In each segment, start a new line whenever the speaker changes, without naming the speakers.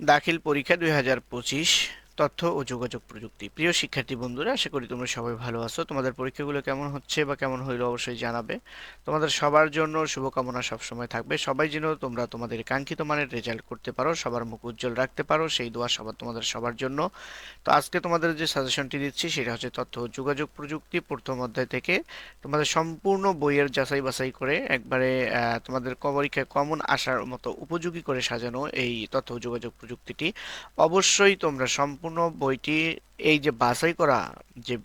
দাখিল পরীক্ষা দুই হাজার পঁচিশ। তথ্য ও যোগাযোগ প্রযুক্তি। প্রিয় শিক্ষার্থী বন্ধুরা, আশা করি তোমরা সবাই ভালো আছো। তোমাদের পরীক্ষাগুলো কেমন হচ্ছে বা কেমন হইল অবশ্যই জানাবে। তোমাদের সবার জন্য শুভকামনা সবসময় থাকবে। সবাই যেন তোমরা তোমাদের কাঙ্ক্ষিত মানের রেজাল্ট করতে পারো, সবার মুখ উজ্জ্বল রাখতে পারো, সেই দোয়া সবার, তোমাদের সবার জন্য। তো আজকে তোমাদের যে সাজেশনটি দিচ্ছি, সেটা হচ্ছে তথ্য ও যোগাযোগ প্রযুক্তি প্রথম অধ্যায় থেকে। তোমাদের সম্পূর্ণ বইয়ের যাচাই বাছাই করে একবারে তোমাদের পরীক্ষায় কমন আসার মতো উপযোগী করে সাজানো এই তথ্য ও যোগাযোগ প্রযুক্তিটি। অবশ্যই তোমরা সম্পূর্ণ বইটি এই যে বাছাই করা যে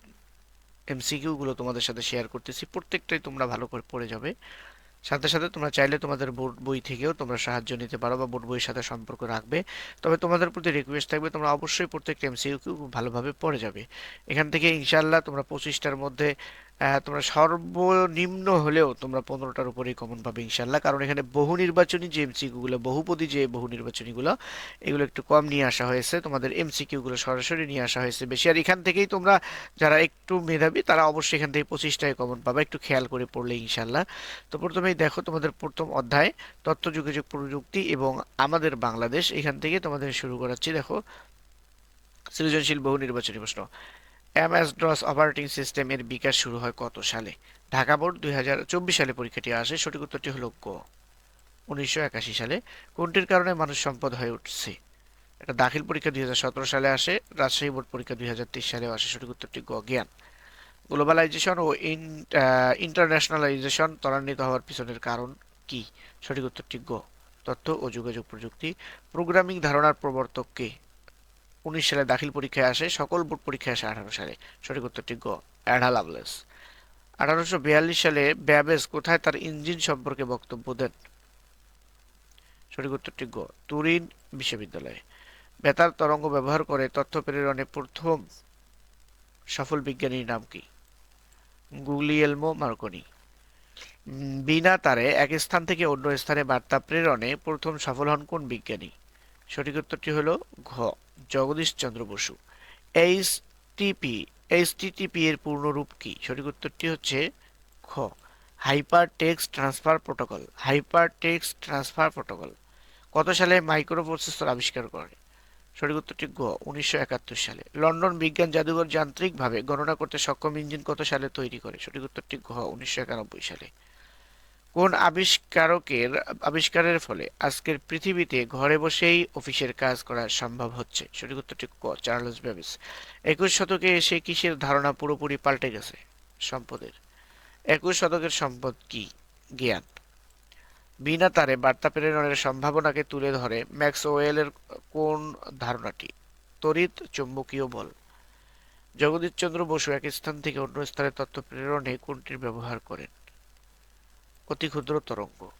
এমসিকিউ গুলো তোমাদের সাথে শেয়ার করতেছি, প্রত্যেকটাই তোমরা ভালো করে পড়ে যাবে। সাথে সাথে তোমরা চাইলে তোমাদের বোর্ড বই থেকেও তোমরা সাহায্য নিতে পারো বা বোর্ড বইয়ের সাথে সম্পর্ক রাখবে। তবে তোমাদের প্রতি রিকোয়েস্ট থাকবে তোমরা অবশ্যই প্রত্যেকটা এমসিকিউ ভালোভাবে পড়ে যাবে। এখান থেকে ইনশাল্লাহ তোমরা পঁচিশটার মধ্যে তোমরা সর্বনিম্ন হলেও তোমরা পনেরোটার উপরেই কমন পাবে ইনশাল্লাহ কারণ এখানে বহু নির্বাচনী যে এমসিকিউ গুলো, বহুপদী যে বহু নির্বাচনীগুলো, এগুলো একটু কম নিয়ে আসা হয়েছে। তোমাদের এমসিকিউ গুলো সরাসরি নিয়ে আসা হয়েছে বেশি। আর এখান থেকেই তোমরা যারা একটু মেধাবী, তারা অবশ্যই এখান থেকে পঁচিশটায় কমন পাবে। একটু খেয়াল করে পড়লে ইনশাল্লাহ তো প্রথমেই দেখো তোমাদের প্রথম অধ্যায় তথ্য যোগাযোগ প্রযুক্তি এবং আমাদের বাংলাদেশ। এখান থেকে তোমাদের শুরু করাচ্ছি। দেখো, সৃজনশীল বহু নির্বাচনী প্রশ্ন। এমএস ডস অপারেটিং সিস্টেম এর বিকাশ শুরু হয় কত সালে? ঢাকা বোর্ড দুই হাজার চব্বিশ সালে পরীক্ষাটি আসে। সঠিক উত্তরটি হল গ। উনিশশো একাশি সালে কোনটির কারণে মানুষ সম্পদ হয়ে উঠছে? এটা দাখিল পরীক্ষা দুই হাজার সতেরো সালে আসে। রাজশাহী বোর্ড পরীক্ষা দুই সালেও আসে। সঠিক উত্তরটি গ, জ্ঞান। গ্লোবালাইজেশন ও ইন্টারন্যাশনালাইজেশন ত্বরান্বিত হওয়ার পিছনের কারণ কি? সঠিক উত্তরটি গ। তথ্য ও যোগাযোগ প্রযুক্তি। প্রোগ্রামিং ধারণার প্রবর্তক কে? উনিশ সালে দাখিল পরীক্ষায় আসে, সকল বোর্ড পরীক্ষায় আসে আঠারো সালে। সঠিক উত্তরটি গ, অ্যাডা লাভলেস। আঠারোশো বিয়াল্লিশ সালে ব্যাবেজ কোথায় তার ইঞ্জিন সম্পর্কে বক্তব্য দেন? সঠিক উত্তরটি গ, তুরিন বিশ্ববিদ্যালয়ে। বেতার তরঙ্গ ব্যবহার করে তথ্য প্রেরণে প্রথম সফল বিজ্ঞানীর নাম কি? গুগলিয়েলমো মার্কনি। বিনা তারে এক স্থান থেকে অন্য স্থানে বার্তা প্রেরণে প্রথম সফল হন কোন বিজ্ঞানী? সঠিক উত্তরটি হলো ঘ, জগদীশ চন্দ্র বসু। এইচটিপি এইচটিটিপি এর পূর্ণরূপ কি? সঠিক উত্তরটি হচ্ছে খ hyper text transfer protocol hyper text transfer protocol কত সালে মাইক্রোপ্রসেসর আবিষ্কার করে? সঠিক উত্তরটি গ উনিশশো একাত্তর সালে। লন্ডন বিজ্ঞান জাদুঘর যান্ত্রিকভাবে গণনা করতে সক্ষম ইঞ্জিন কত সালে তৈরি করে? সঠিক উত্তরটি ঘ, উনিশশো একানব্বই সালে। কোন আবিষ্কারকের, আবিষ্কারের ফলে আজকের পৃথিবীতে ঘরে বসেই অফিসের কাজ করা সম্ভব হচ্ছে? সঠিক উত্তরটি ক, চার্লস বেবিস একুশ শতকে এসে কিসের ধারণা পুরোপুরি পাল্টে গেছে? সম্পদের। একুশ শতকের সম্পদ কি? জ্ঞান। বিনা তারে বার্তা প্রেরণের সম্ভাবনাকে তুলে ধরে ম্যাক্স ওয়েলের কোন ধারণাটি? তড়িৎ চৌম্বকীয় বল। জগদীশচন্দ্র বসু এক স্থান থেকে অন্য স্থানে তথ্য প্রেরণে কোনটির ব্যবহার করেন? অতি ক্ষুদ্র তরঙ্গ।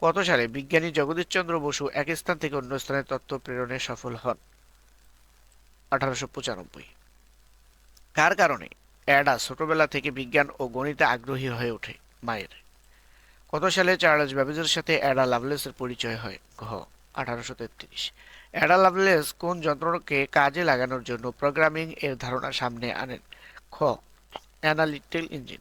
কত সালে বিজ্ঞানী জগদীশচন্দ্র বসু এক স্থান থেকে অন্য স্থানে তত্ত্ব প্রেরণে সফল হন? আঠারোশো পঁচানব্বই। কার কারণে অ্যাডা ছোটবেলা থেকে বিজ্ঞান ও গণিতে আগ্রহী হয়ে ওঠে? মায়ের। কত সালে চার্লস ব্যাবেজের সাথে অ্যাডা লাভলেসের পরিচয় হয়? ঘ। আঠারোশো তেত্রিশ। অ্যাডা লাভলেস কোন যন্ত্রকে কাজে লাগানোর জন্য প্রোগ্রামিং এর ধারণা সামনে আনেন? খ। Analytical engine.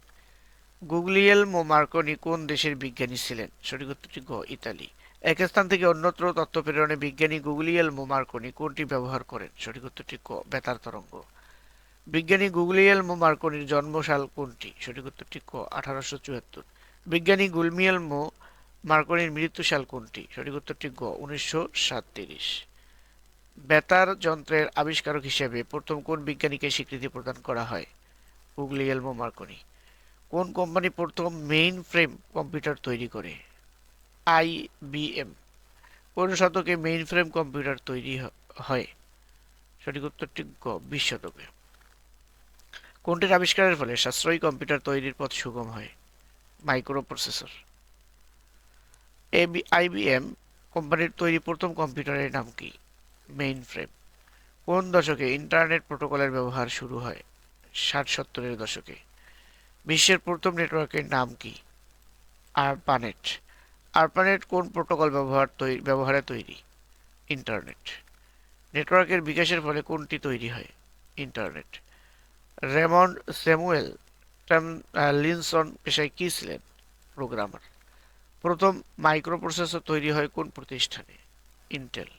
গুগলিয়েলমো মার্কনি কোন দেশের বিজ্ঞানী ছিলেন? সঠিক উত্তরটি গ, ইতালি। এক স্থান থেকে অন্যত্র তথ্য প্রেরণে বিজ্ঞানী গুগলিয়েলমো মার্কনি কোনটি ব্যবহার করেন? সঠিক উত্তরটি ক, বেতার তরঙ্গ। বিজ্ঞানী গুগলিয়েলমো মার্কনির জন্মসাল কোনটি? সঠিক উত্তরটি ক, আঠারোশো চুয়াত্তর। বিজ্ঞানী গুলমিয়েলমো মার্কনির মৃত্যুসাল কোনটি? সঠিক উত্তরটি গ, উনিশশো সাতত্রিশ। বেতার যন্ত্রের আবিষ্কারক হিসেবে প্রথম কোন বিজ্ঞানীকে স্বীকৃতি প্রদান করা হয়? Guglielmo Marconi. কোন কোম্পানি প্রথম মেইন ফ্রেম কম্পিউটার তৈরি করে? আইবিএম কোন শতকে মেইন ফ্রেম কম্পিউটার তৈরি হয়? সঠিক উত্তরটি গ, বিশ শতকে। কোনটির আবিষ্কারের ফলে সাশ্রয়ী কম্পিউটার তৈরির পথ সুগম হয়? মাইক্রো প্রসেসর আইবিএম কোম্পানির তৈরি প্রথম কম্পিউটারের নাম কি? মেইন ফ্রেম কোন দশকে ইন্টারনেট প্রোটোকলের ব্যবহার শুরু হয়? ষাট সত্তরের দশকে। বিশ্বের প্রথম নেটওয়ার্কের নাম কি? আরপানেট। আরপানেট কোন প্রোটোকল ব্যবহার তৈরি ব্যবহারে তৈরি? ইন্টারনেট। নেটওয়ার্কের বিকাশের ফলে কোনটি তৈরি হয়? ইন্টারনেট। রেমন্ড স্যামুয়েল লিনসন পেশায় কী ছিলেন প্রোগ্রামার? প্রথম মাইক্রোপ্রসেসর তৈরি হয় কোন প্রতিষ্ঠানে? ইন্টেল।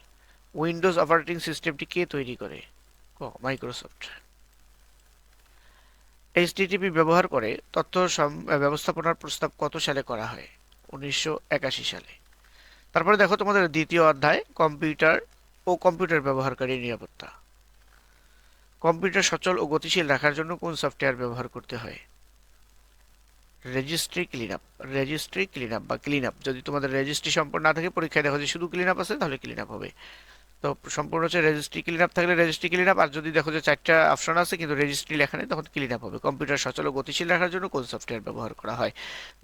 উইন্ডোজ অপারেটিং সিস্টেমটি কে তৈরি করে? ক, মাইক্রোসফট। এইচটিটিপি ব্যবহার করে তথ্য ব্যবস্থাপনার প্রস্তাব কত সালে করা হয়? উনিশশো একাশি সালে। তারপরে দেখো তোমাদের দ্বিতীয় অধ্যায়, কম্পিউটার ও কম্পিউটার ব্যবহারকারী নিরাপত্তা। কম্পিউটার সচল ও গতিশীল রাখার জন্য কোন সফটওয়্যার ব্যবহার করতে হয়? Registry clean up registry clean up বা ক্লিন আপ যদি তোমাদের রেজিস্ট্রি সম্পূর্ণ না থাকে, পরীক্ষায় দেখো যে শুধু ক্লিন আপ আছে, তাহলে ক্লিন আপ হবে। তো সম্পূর্ণ হচ্ছে রেজিস্ট্রি ক্লিন আপ থাকলে রেজিস্ট্রি ক্লিন আপ আর যদি দেখো যে চারটা অপশন আছে কিন্তু রেজিস্ট্রি লেখা নেই তখন ক্লিন আপ হবে। কম্পিউটার সচল গতিশীল রাখার জন্য কোন সফটওয়্যার ব্যবহার করা হয়?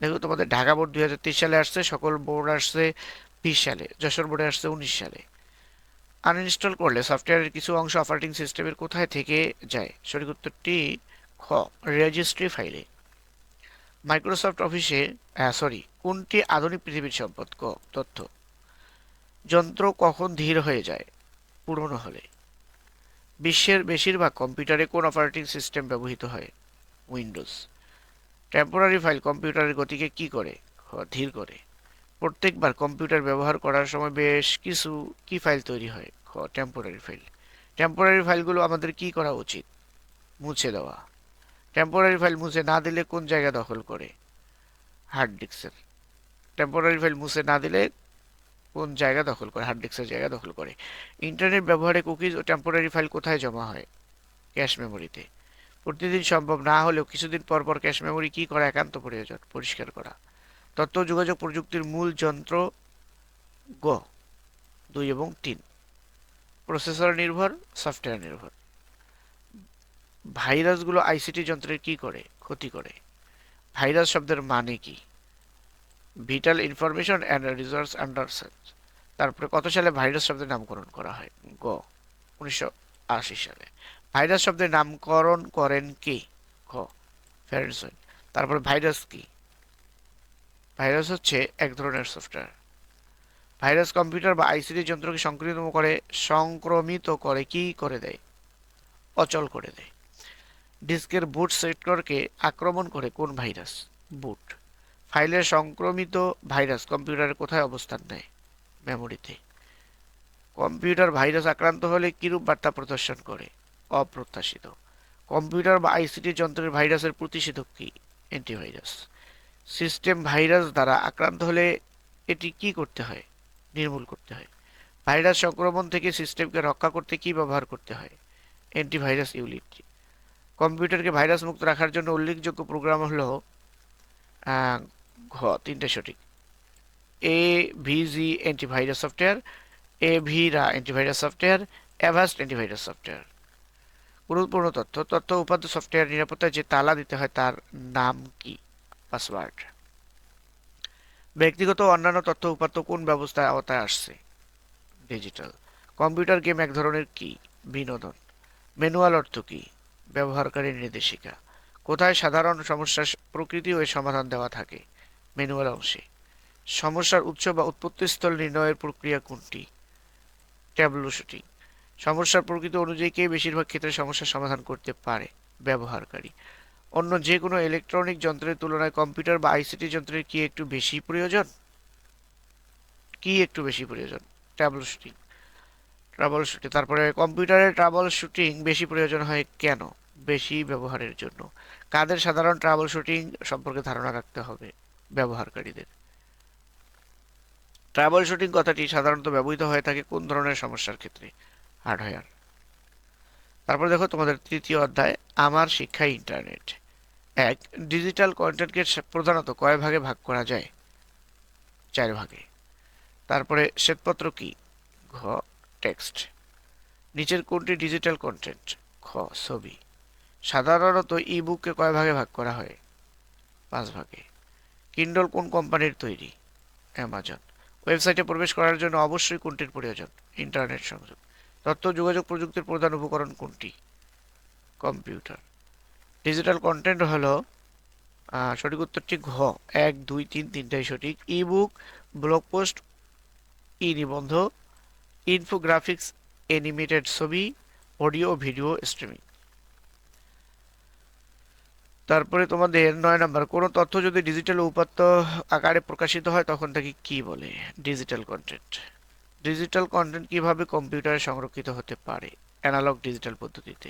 দেখো তোমাদের ঢাকা বোর্ড দুই হাজার তেইশ সালে আসছে, সকল বোর্ড আসছে বিশ সালে, যশোর বোর্ডে আসছে উনিশ সালে। আনইনস্টল করলে সফটওয়্যারের কিছু অংশ অপারেটিং সিস্টেমের কোথায় থেকে যায়? সঠিক উত্তরটি খ রেজিস্ট্রি ফাইলে মাইক্রোসফট অফিসে সরি কোনটি আধুনিক পৃথিবীর সম্পদ? ক, তথ্য। যন্ত্র কখন ধীর হয়ে যায়? পুরনো হলে। বিশ্বের বেশিরভাগ কম্পিউটারে কোন অপারেটিং সিস্টেম ব্যবহৃত হয়? উইন্ডোজ। টেম্পোরারি ফাইল কম্পিউটারের গতিকে কি করে? ধীর করে। প্রত্যেকবার কম্পিউটার ব্যবহার করার সময় বেশ কিছু কি ফাইল তৈরি হয়? Temporary file. টেম্পোরারি ফাইলগুলো আমাদের কি করা উচিত? মুছে দেওয়া। টেম্পোরারি ফাইল মুছে না দিলে কোন জায়গা দখল করে? হার্ড ডিস্কের। টেম্পোরারি ফাইল মুছে না দিলে কোন জায়গা দখল করে হার্ড ডিস্কের জায়গা দখল করে। ইন্টারনেট ব্যবহারে কুকিজ ও টেম্পোরারি ফাইল কোথায় জমা হয়? ক্যাশ মেমোরিতে প্রতিদিন সম্ভব না হলেও কিছুদিন পর পর ক্যাশ মেমোরি কী করা, একান্ত প্রয়োজন, পরিষ্কার করা। তথ্য, যোগাযোগ প্রযুক্তির মূল যন্ত্র গ, দুই এবং তিন। প্রসেসর নির্ভর সফটওয়্যার নির্ভর। ভাইরাসগুলো আইসিটি যন্ত্রের কি করে, ক্ষতি করে? ভাইরাস শব্দের মানে কি? Vital information and resource under তারপরে কত সালে ভাইরাস শব্দের নামকরণ করা হয়? গ। উনিশশো আশি সালে। ভাইরাস শব্দের নামকরণ করেন কে? খ। ফেরেনসন তারপরে ভাইরাস কি? ভাইরাস হচ্ছে এক ধরনের সফটওয়্যার। ভাইরাস কম্পিউটার বা আইসিটি যন্ত্রকে সংক্রমিত করে সংক্রমিত করে কি করে দেয়? অচল করে দেয়। ডিস্কের বুট সেক্টরকে আক্রমণ করে কোন ভাইরাস? বুট। ফাইলের সংক্রমিত ভাইরাস কম্পিউটারে কোথায় অবস্থান নেয়? মেমোরিতে। কম্পিউটার ভাইরাস আক্রান্ত হলে কীরূপ বার্তা প্রদর্শন করে? অপ্রত্যাশিত। কম্পিউটার বা আইসিটি যন্ত্রের ভাইরাসের প্রতিষেধক কী? অ্যান্টিভাইরাস সিস্টেম ভাইরাস দ্বারা আক্রান্ত হলে এটি কি করতে হয়? নির্মূল করতে হয়। ভাইরাস সংক্রমণ থেকে সিস্টেমকে রক্ষা করতে কি ব্যবহার করতে হয়? Antivirus unit. কম্পিউটারকে ভাইরাস মুক্ত রাখার জন্য উল্লেখযোগ্য প্রোগ্রাম হলো ঘ তিনটে সঠিক। A VG antivirus software Avira antivirus software Avast antivirus software গুরুত্বপূর্ণ তথ্য তথ্য উপাত্ত সফটওয়্যার নিরাপত্তায় যে তালা দিতে হয় তার নাম কি? পাসওয়ার্ড ব্যক্তিগত অন্যান্য তথ্য উপাত্ত কোন ব্যবস্থার আওতায় আসছে? ডিজিটাল কম্পিউটার গেম এক ধরনের কি? বিনোদন। ম্যানুয়াল অর্থ কি? ব্যবহারকারী নির্দেশিকা। কোথায় সাধারণ সমস্যার প্রকৃতি ও সমাধান দেওয়া থাকে? ম্যানুয়াল অংশে। সমস্যার উৎস বা উৎপত্তিস্থল নির্ণয়ের প্রক্রিয়া কোনটি? ট্যাবলো শুটিং সমস্যার প্রকৃতি অনুযায়ী কে বেশিরভাগ ক্ষেত্রে সমস্যার সমাধান করতে পারে? ব্যবহারকারী। অন্য যে কোনো ইলেকট্রনিক যন্ত্রের তুলনায় কম্পিউটার বা আইসিটি যন্ত্রের কি একটু বেশি প্রয়োজন? কি একটু বেশি প্রয়োজন? ট্রাবল শুটিং ট্রাবল শুটিং তারপরে কম্পিউটারে ট্রাবল শুটিং বেশি প্রয়োজন হয় কেন? বেশি ব্যবহারের জন্য। কাদের সাধারণ ট্রাবল শুটিং সম্পর্কে ধারণা রাখতে হবে? ব্যবহারকারীদের। ট্রাবল শুটিং কথাটি সাধারণত ব্যবহৃত হয়ে থাকে কোন ধরনের সমস্যার ক্ষেত্রে? হার্ডওয়্যার তারপর দেখো তোমাদের তৃতীয় অধ্যায়, আমার শিক্ষা ইন্টারনেট। এক, ডিজিটাল কন্টেন্টকে প্রধানত কয় ভাগে ভাগ করা যায়? চার ভাগে। তারপরে শ্বেতপত্র কি? ঘ, টেক্সট। নিচের কোনটি ডিজিটাল কন্টেন্ট? খ, ছবি। সাধারণত ই বুককে কয় ভাগে ভাগ করা হয়? পাঁচ ভাগে। কিন্ডল কোন কোম্পানির তৈরি? অ্যামাজন। ওয়েবসাইটে প্রবেশ করার জন্য অবশ্যই কোনটির প্রয়োজন? ইন্টারনেট সংযোগ। তথ্য, যোগাযোগ প্রযুক্তির প্রধান উপকরণ কোনটি? কম্পিউটার। ডিজিটাল কন্টেন্ট হলো সঠিক উত্তরটি ঘ। এক, দুই, তিন, তিনটাই সঠিক। ই বুক ব্লগ পোস্ট, ই নিবন্ধ, ইনফোগ্রাফিক্স, অ্যানিমেটেড ছবি, অডিও, ভিডিও, স্ট্রিমিং। তারপরে তোমাদের নয় নাম্বার, কোনো তথ্য যদি ডিজিটাল উপাত্ত আকারে প্রকাশিত হয়, তখন তাকে কি বলে? ডিজিটাল কন্টেন্ট ডিজিটাল কন্টেন্ট কীভাবে কম্পিউটারে সংরক্ষিত হতে পারে? অ্যানালগ ডিজিটাল পদ্ধতিতে।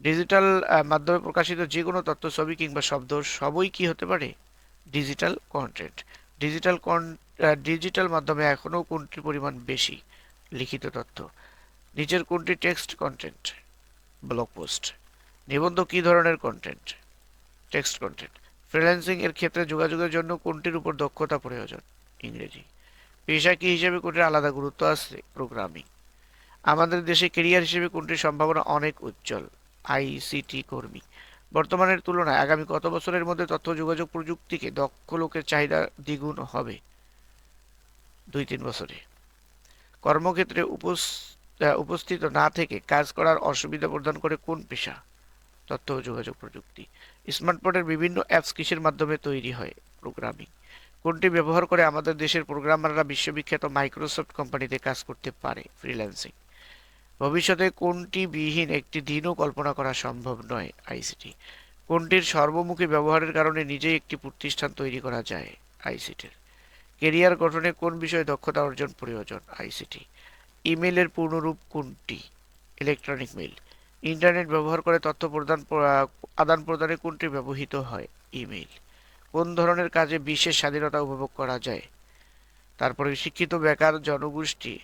ডিজিটাল মাধ্যমে প্রকাশিত যে কোনো তথ্য, ছবি কিংবা শব্দ সবই কি হতে পারে? Digital content digital con digital মাধ্যমে এখনও কোনটির পরিমাণ বেশি? লিখিত তথ্য। নিচের কোনটি টেক্সট কন্টেন্ট ব্লগ পোস্ট নিবন্ধ কী ধরনের কন্টেন্ট টেক্সট কন্টেন্ট ফ্রিল্যান্সিং এর ক্ষেত্রে যোগাযোগের জন্য কোনটির উপর দক্ষতা প্রয়োজন? ইংরেজি। পেশা কি হিসেবে কোনটির আলাদা গুরুত্ব আছে? প্রোগ্রামিং আমাদের দেশে কেরিয়ার হিসেবে কোনটির সম্ভাবনা অনেক উজ্জ্বল? আইসিটি কর্মী। বর্তমানের তুলনায় আগামী কত বছরের মধ্যে তথ্য, যোগাযোগ প্রযুক্তিকে দক্ষ লোকের চাহিদা দ্বিগুণ হবে? দুই তিন বছরে। কর্মক্ষেত্রে উপস্থিত না থেকে কাজ করার অসুবিধা প্রদান করে কোন পেশা? তথ্য, যোগাযোগ প্রযুক্তি। স্মার্টফোনের বিভিন্ন অ্যাপস কিসের মাধ্যমে তৈরি হয় প্রোগ্রামিং কোনটি ব্যবহার করে আমাদের দেশের প্রোগ্রামাররা বিশ্ববিখ্যাত মাইক্রোসফট কোম্পানিতে কাজ করতে পারে ফ্রিল্যান্সিং ভবিষ্যতে কোনটি বিহীন একটি দিনও কল্পনা করা সম্ভব নয় আইসিটি কোনটির সর্বমুখী ব্যবহারের কারণে নিজেই একটি প্রতিষ্ঠান তৈরি করা যায় আইসিটির কেরিয়ার গঠনে কোন বিষয়ে দক্ষতা অর্জন প্রয়োজন আইসিটি ইমেলের পূর্ণরূপ কোনটি? ইলেকট্রনিক মেল ইন্টারনেট ব্যবহার করে তথ্য প্রদান আদান প্রদানে কোনটি ব্যবহৃত হয়? ইমেল কোন ধরনের কাজে বিশেষ স্বাধীনতা উপভোগ করা যায়? তারপরে শিক্ষিত বেকার জনগোষ্ঠী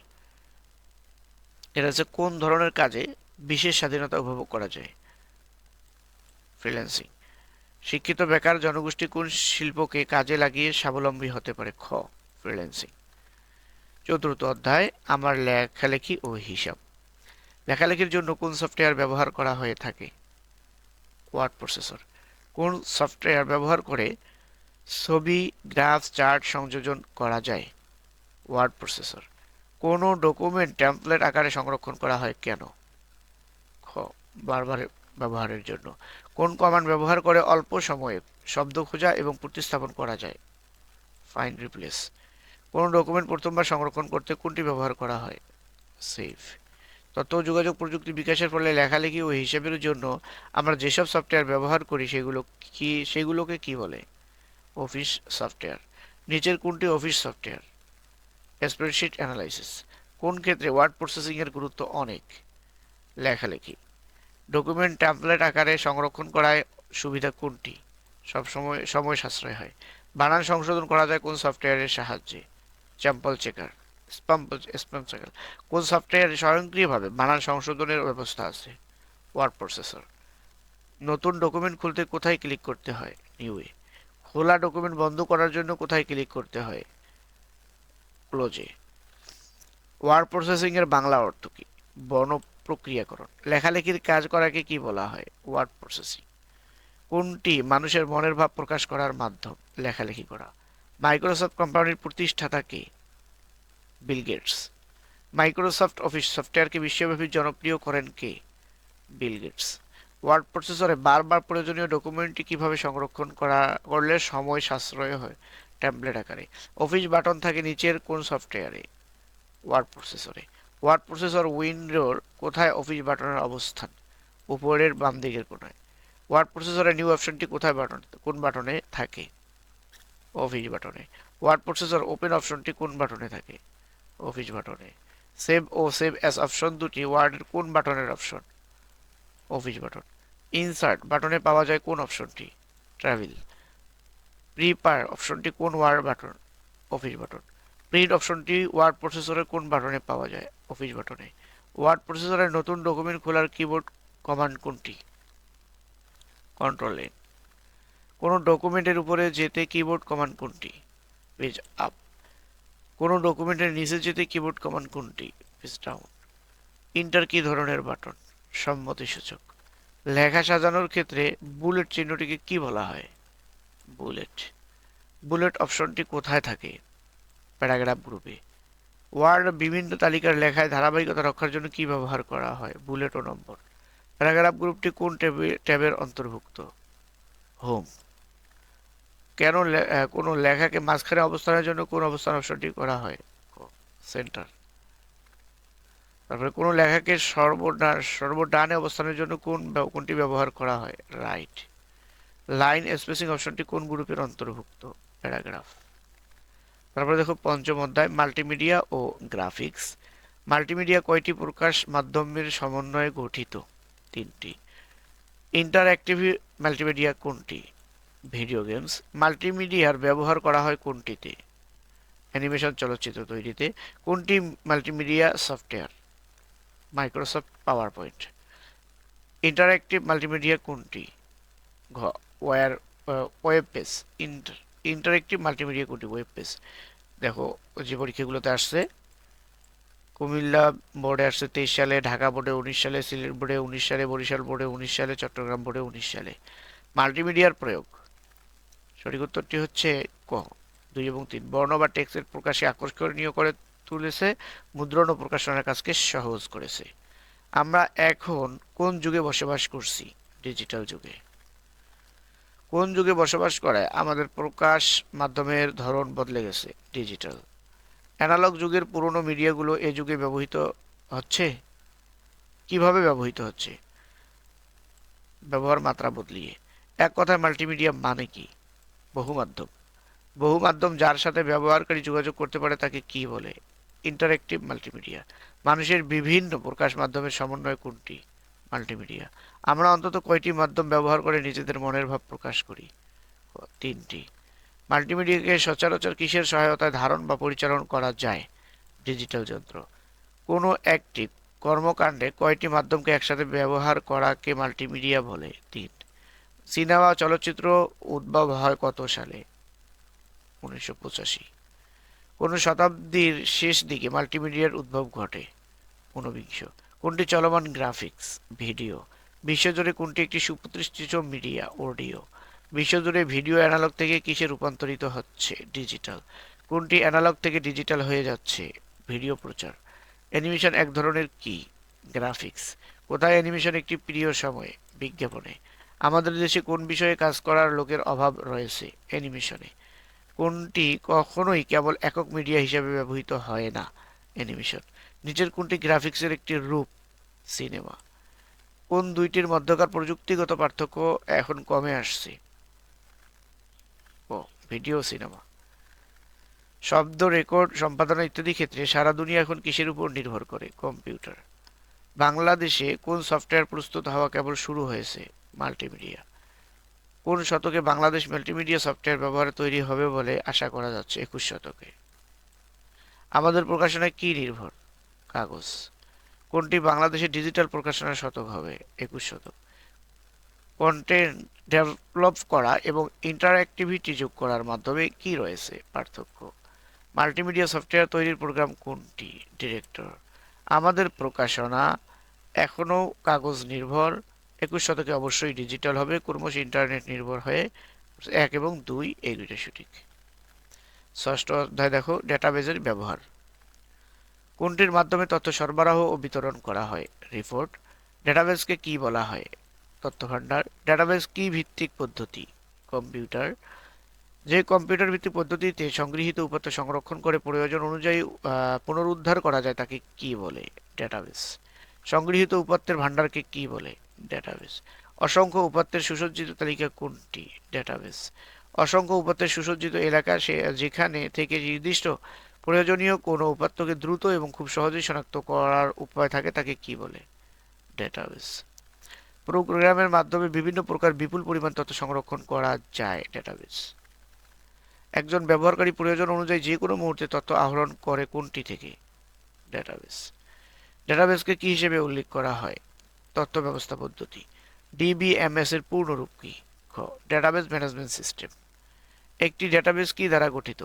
এটা হচ্ছে কোন ধরনের কাজে বিশেষ স্বাধীনতা উপভোগ করা যায়? ফ্রিল্যান্সিং। শিক্ষিত বেকার জনগোষ্ঠী কোন শিল্পকে কাজে লাগিয়ে স্বাবলম্বী হতে পারে? খ, ফ্রিল্যান্সিং। চতুর্থ অধ্যায়, আমার লেখালেখি ও হিসাব। লেখালেখির জন্য কোন সফটওয়্যার ব্যবহার করা হয়ে থাকে? ওয়ার্ড প্রসেসর কোন সফটওয়্যার ব্যবহার করে ছবি, গ্রাফ, চার্ট সংযোজন করা যায়? ওয়ার্ড প্রসেসর কোনো ডকুমেন্ট টেমপ্লেট আকারে সংরক্ষণ করা হয় কেন? খ, বারবার ব্যবহারের জন্য। কোন কমান্ড ব্যবহার করে অল্প সময়ে শব্দ খোঁজা এবং প্রতিস্থাপন করা যায়? ফাইন রিপ্লেস কোন ডকুমেন্ট প্রথমবার সংরক্ষণ করতে কোনটি ব্যবহার করা হয়? সেভ তথ্য যোগাযোগ প্রযুক্তি বিকাশের ফলে লেখালেখি ও হিসেবের জন্য আমরা যেসব সফটওয়্যার ব্যবহার করি সেগুলো কি, সেগুলোকে কি বলে? অফিস সফটওয়্যার নিচের কোনটি অফিস সফটওয়্যার স্প্রেডশিট অ্যানালাইসিস কোন ক্ষেত্রে ওয়ার্ড প্রসেসিংয়ের গুরুত্ব অনেক? লেখালেখি। ডকুমেন্ট ট্যাম্পলেট আকারে সংরক্ষণ করায় সুবিধা কোনটি? সব সময় সময় সাশ্রয় হয়। বানান সংশোধন করা যায় কোন সফটওয়্যারের সাহায্যে? চ্যাম্পল চেকার স্প্যাম চেকার কোন সফটওয়্যারে স্বয়ংক্রিয়ভাবে বানান সংশোধনের ব্যবস্থা আছে? Word processor. নতুন ডকুমেন্ট খুলতে কোথায় ক্লিক করতে হয়? নিউয়ে খোলা ডকুমেন্ট বন্ধ করার জন্য কোথায় ক্লিক করতে হয়? ক্লোজে ওয়ার্ড প্রসেসিং এর বাংলা অর্থ কি? বর্ণ প্রক্রিয়াকরণ। লেখালেখির কাজ করাকে কি বলা হয়? Word processing. কোনটি মানুষের মনের ভাব প্রকাশ করার মাধ্যম? লেখালেখি করা। মাইক্রোসফট কোম্পানির প্রতিষ্ঠাতা কে? Bill Gates. মাইক্রোসফট অফিস সফটওয়্যারকে বিশ্বব্যাপী জনপ্রিয় করেন কে? Bill Gates. ওয়ার্ড প্রসেসরে বারবার প্রয়োজনীয় ডকুমেন্টটি কীভাবে সংরক্ষণ করা, করলে সময় সাশ্রয় হয়? ট্যাবলেট আকারে। অফিস বাটন থাকে নিচের কোন সফটওয়্যারে? ওয়ার্ড প্রসেসরে। ওয়ার্ড প্রসেসর উইন্ডোর কোথায় অফিস বাটনের অবস্থান? উপরের বাম দিকের কোনায় ওয়ার্ড প্রসেসরের নিউ অপশনটি কোথায় বাটন, কোন বাটনে থাকে? অফিস বাটনে। ওয়ার্ড প্রসেসর ওপেন অপশনটি কোন বাটনে থাকে? অফিস বাটনে। সেভ ও সেভ অ্যাস অপশন দুটি ওয়ার্ডের কোন বাটনের অপশন অফিস বাটন। ইনসার্ট বাটনে পাওয়া যায় কোন অপশনটি ট্রাভেল প্রিপার অপশনটি কোন word button? Office button. Print অপশনটি ওয়ার্ড প্রসেসরের কোন বাটনে পাওয়া যায়? অফিস বাটনে। ওয়ার্ড প্রসেসরের নতুন ডকুমেন্ট খোলার কিবোর্ড কমান্ড কোনটি? কন্ট্রোল এন কোনো ডকুমেন্টের উপরে যেতে কিবোর্ড কমান্ড কোনটি? পেজ আপ কোনো ডকুমেন্টের নিচে যেতে কিবোর্ড কমান্ড কোনটি? পেজ ডাউন ইন্টার কি ধরনের বাটন সম্মতি সূচক। লেখা সাজানোর ক্ষেত্রে বুলেট চিহ্নটিকে কি বলা হয়? বুলেট বুলেট অপশনটি কোথায় থাকে? প্যারাগ্রাফ গ্রুপে ওয়ার্ড বিভিন্ন তালিকার লেখায় ধারাবাহিকতা রক্ষার জন্য কি ব্যবহার করা হয়? বুলেট ও নম্বর। প্যারাগ্রাফ গ্রুপটি কোন ট্যাবে ট্যাবের অন্তর্ভুক্ত? হোম কেন কোনো লেখাকে মাঝখানে অবস্থানের জন্য কোন অবস্থান অপশনটি করা হয়? সেন্টার তারপরে কোনো লেখাকে সর্বডান সর্বডানে অবস্থানের জন্য কোন কোনটি ব্যবহার করা হয়? রাইট লাইন স্পেসিং অপশনটি কোন গ্রুপের অন্তর্ভুক্ত? প্যারাগ্রাফ তারপরে দেখো পঞ্চম অধ্যায় মাল্টিমিডিয়া ও গ্রাফিক্স মাল্টিমিডিয়া কয়টি প্রকাশ মাধ্যমের সমন্বয়ে গঠিত? তিনটি. ইন্টারঅ্যাক্টিভ মাল্টিমিডিয়া কোনটি? ভিডিও গেমস মাল্টিমিডিয়ার ব্যবহার করা হয় কোনটিতে? অ্যানিমেশন চলচ্চিত্র তৈরিতে, কোনটি multimedia software Microsoft PowerPoint interactive multimedia কোনটি? ঘ ওয়ার ওয়েব পেজ ইন্টারঅ্যাক্টিভ মাল্টিমিডিয়া কোনটি? ওয়েব পেজ দেখো, যে পরীক্ষাগুলোতে আসছে, কুমিল্লা বোর্ডে আসছে তেইশ সালে, ঢাকা বোর্ডে উনিশ সালে, সিলেট বোর্ডে উনিশ সালে, বরিশাল বোর্ডে উনিশ সালে, চট্টগ্রাম বোর্ডে উনিশ সালে। মাল্টিমিডিয়ার প্রয়োগ। সঠিক উত্তরটি হচ্ছে ক। দুই এবং তিন। বর্ণ বা টেক্সের প্রকাশে আকর্ষণীয় করে তুলেছে, মুদ্রণ ও প্রকাশনার কাজকে সহজ করেছে। আমরা এখন কোন যুগে বসবাস করছি? ডিজিটাল যুগে। কোন যুগে বসবাস করায় আমাদের প্রকাশ মাধ্যমের ধরন বদলে গেছে, ডিজিটাল। অ্যানালগ যুগের পুরনো মিডিয়াগুলো এ যুগে ব্যবহৃত হচ্ছে? কীভাবে ব্যবহৃত হচ্ছে? ব্যবহার মাত্রা বদলিয়ে। এক কথায় মাল্টিমিডিয়া মানে কি? বহু মাধ্যম বহু মাধ্যম যার সাথে ব্যবহারকারী যোগাযোগ করতে পারে তাকে কি বলে? ইন্টারেক্টিভ মাল্টিমিডিয়া মানুষের বিভিন্ন প্রকাশ মাধ্যমের সমন্বয় কোনটি? মাল্টিমিডিয়া আমরা অন্তত কয়টি মাধ্যম ব্যবহার করে নিজেদের মনের ভাব প্রকাশ করি? তিনটি। মাল্টিমিডিয়াকে সচরাচর কিসের সহায়তায় ধারণ বা পরিচালন করা যায়? ডিজিটাল যন্ত্র। কোনো একটি কর্মকাণ্ডে কয়টি মাধ্যমকে একসাথে ব্যবহার করাকে মাল্টিমিডিয়া বলে? তিন। সিনেমা চলচ্চিত্র উদ্ভব হয় কত সালে? উনিশশো পঁচাশি। কোন শতাব্দীর শেষ দিকে মাল্টিমিডিয়ার উদ্ভব ঘটে। ঊনবিংশ। কোনটি চলমান গ্রাফিক্স? ভিডিও। বিশ্বজুড়ে কোনটি একটি সুপ্রতিষ্ঠিত মিডিয়া? অডিও। বিশ্বজুড়ে ভিডিও অ্যানালগ থেকে কিসে রূপান্তরিত হচ্ছে? ডিজিটাল। কোনটি অ্যানালগ থেকে ডিজিটাল হয়ে যাচ্ছে? ভিডিও প্রচার। অ্যানিমেশন এক ধরনের কি? গ্রাফিক্স। কোথায় অ্যানিমেশন একটি প্রিয় সময়? বিজ্ঞাপনে। আমাদের দেশে কোন বিষয়ে কাজ করার লোকের অভাব রয়েছে? অ্যানিমেশনে কোনটি কখনোই কেবল একক মিডিয়া হিসেবে ব্যবহৃত হয় না। অ্যানিমেশন নিচের কোনটি গ্রাফিক্সের একটি রূপ? সিনেমা। কোন দুইটির মধ্যকার প্রযুক্তিগত পার্থক্য এখন কমে আসছে? ও, ভিডিও, সিনেমা। শব্দ, রেকর্ড, সম্পাদনা ইত্যাদি ক্ষেত্রে সারা দুনিয়া এখন কিসের উপর নির্ভর করে? কম্পিউটার। বাংলাদেশে কোন সফটওয়্যার প্রস্তুত হওয়া কেবল শুরু হয়েছে? মাল্টিমিডিয়া কোন শতকে বাংলাদেশ মাল্টিমিডিয়া সফটওয়্যার ব্যবহারে তৈরি হবে বলে আশা করা যাচ্ছে একুশ শতকে। আমাদের প্রকাশনায় কি নির্ভর? কাগজ। কোনটি বাংলাদেশের ডিজিটাল প্রকাশনার শতক হবে? একুশ শতক। কন্টেন্ট ডেভেলপ করা এবং ইন্টারঅ্যাক্টিভিটি যোগ করার মাধ্যমে কি রয়েছে পার্থক্য? মাল্টিমিডিয়া সফটওয়্যার তৈরির প্রোগ্রাম কোনটি? ডিরেক্টর আমাদের প্রকাশনা এখনও কাগজ নির্ভর। একুশ শতকে অবশ্যই ডিজিটাল হবে। ক্রমশ ইন্টারনেট নির্ভর হয়ে এক এবং দুই এই দুইটা সঠিক। ষষ্ঠ অধ্যায় দেখো ডেটাবেজের ব্যবহার। কোনটির মাধ্যমে তথ্য সরবরাহ ও বিতরণ করা হয়? রিপোর্ট ডেটাবেজকে কি বলা হয়? তথ্য ভাণ্ডার ডেটাবেজ কি ভিত্তিক পদ্ধতি? কম্পিউটার যে কম্পিউটার ভিত্তিক পদ্ধতিতে সংগৃহীত উপাত্ত সংরক্ষণ করে প্রয়োজন অনুযায়ী পুনরুদ্ধার করা যায় তাকে কি বলে? ডেটাবেস সংগৃহীত উপাত্তের ভাণ্ডারকে কি বলে? ডেটাবেস অসংখ্য উপাত্তের সুসজ্জিত তালিকা কোনটি? ডেটাবেস অসংখ্য উপাত্তের সুসজ্জিত এলাকা সে, যেখানে থেকে নির্দিষ্ট প্রয়োজনীয় কোনো উপাত্তকে দ্রুত এবং খুব সহজেই শনাক্ত করার উপায় থাকে তাকে কি বলে? ডেটাবেস প্রোগ্রামের মাধ্যমে বিভিন্ন প্রকার বিপুল পরিমাণ তথ্য সংরক্ষণ করা যায় ডেটাবেস একজন ব্যবহারকারী প্রয়োজন অনুযায়ী যে কোনো মুহূর্তে তথ্য আহরণ করে কোনটি থেকে? ডেটাবেস ডেটাবেসকে কি হিসেবে উল্লেখ করা হয়? তথ্য ব্যবস্থা পদ্ধতি ডিবিএমএস এর পূর্ণরূপ কি? খ ডেটাবেস ম্যানেজমেন্ট সিস্টেম একটি ডেটাবেস কি দ্বারা গঠিত?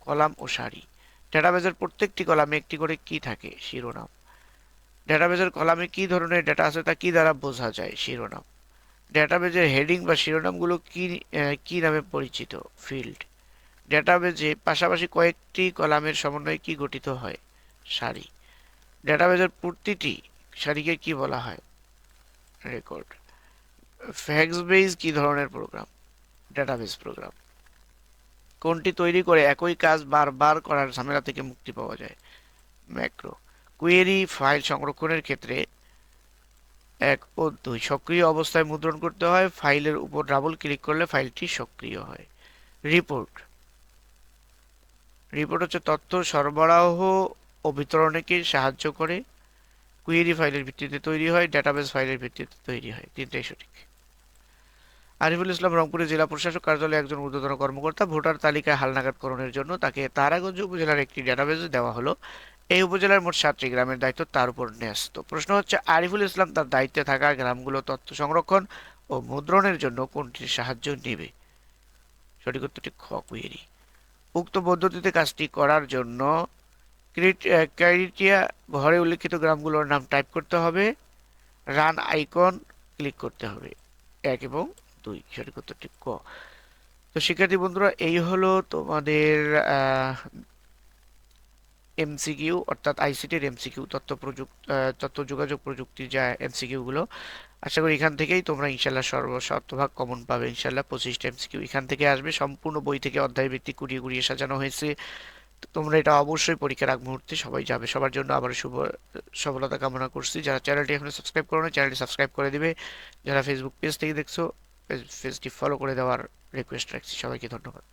কলাম ও সারি। ডেটাবেসের প্রত্যেকটি কলামে একটি করে কি থাকে? শিরোনাম। ডেটাবেসের কলামে কি ধরনের ডেটা আছে তা কি দ্বারা বোঝা যায়? শিরোনাম। ডেটাবেজের হেডিং বা শিরোনামগুলো কি কি নামে পরিচিত? ফিল্ড ডেটাবেজে পাশাপাশি কয়েকটি কলামের সমন্বয়ে কি গঠিত হয়? সারি। ডেটাবেজের প্রতিটি সারিকে কি বলা হয়? রেকর্ড ফ্যাক্স বেস কি ধরনের প্রোগ্রাম ডেটাবেস প্রোগ্রাম কোনটি তৈরি করে একই কাজ বারবার করার ঝামেলা থেকে মুক্তি পাওয়া যায়? ম্যাক্রো কুয়েরি ফাইল সংরক্ষণের ক্ষেত্রে এক ও দুই। সক্রিয় অবস্থায় মুদ্রণ করতে হয়, ফাইলের উপর ডাবল ক্লিক করলে ফাইলটি সক্রিয় হয়। রিপোর্ট রিপোর্ট হচ্ছে তথ্য সরবরাহ ও বিতরণকে সাহায্য করে। কুয়েরি ফাইলের ভিত্তিতে তৈরি হয় ডেটাবেস ফাইলের ভিত্তিতে তৈরি হয়। তিনটাই সঠিক। আরিফুল ইসলাম রংপুরে জেলা প্রশাসক কার্যালয়ে একজন ঊর্ধ্বতন কর্মকর্তা ভোটার তালিকায় হালনাগাদকরণের জন্য তাকে তারাগঞ্জ উপজেলার একটি ডেটাবেস দেওয়া হলো। এই উপজেলার মোট সাতটি গ্রামের দায়িত্ব তার উপর ন্যস্ত। প্রশ্ন হচ্ছে, আরিফুল ইসলাম তার দায়িত্বে থাকা গ্রামগুলো তথ্য সংরক্ষণ ও মুদ্রণের জন্য কোনটির সাহায্য নেবে? সঠিক উত্তরটি খ কুয়েরি উক্ত পদ্ধতিতে কাজটি করার জন্য ক্রাইটেরিয়া ঘরে উল্লেখিত গ্রামগুলোর নাম টাইপ করতে হবে। রান আইকন ক্লিক করতে হবে। এক এবং দুই, সঠিক উত্তরটি ক। তো শিক্ষার্থী বন্ধুরা, এই হলো তোমাদের এমসিকিউ, অর্থাৎ আইসিটির এমসিকিউ তথ্য প্রযুক্তি তথ্য যোগাযোগ প্রযুক্তি যা এমসিকিউগুলো। আশা করি এখান থেকেই তোমরা ইনশাল্লাহ সর্বশতভাগ কমন পাবে। ইনশাল্লাহ পঁচিশটা এমসিকিউ এখান থেকে আসবে। সম্পূর্ণ বই থেকে অধ্যায় ভিত্তিক কুড়িয়ে কুড়িয়ে সাজানো হয়েছে। তোমরা এটা অবশ্যই পরীক্ষার আগ মুহূর্তে সবাই যাবে। সবার জন্য আবার শুভ, সফলতা কামনা করছি। যারা চ্যানেলটি এখনও সাবস্ক্রাইব করো না চ্যানেলটি সাবস্ক্রাইব করে দিবে। যারা ফেসবুক পেজ থেকে দেখছ পেজটি ফলো করে দেওয়ার রিকোয়েস্ট রাখছি। সবাইকে ধন্যবাদ।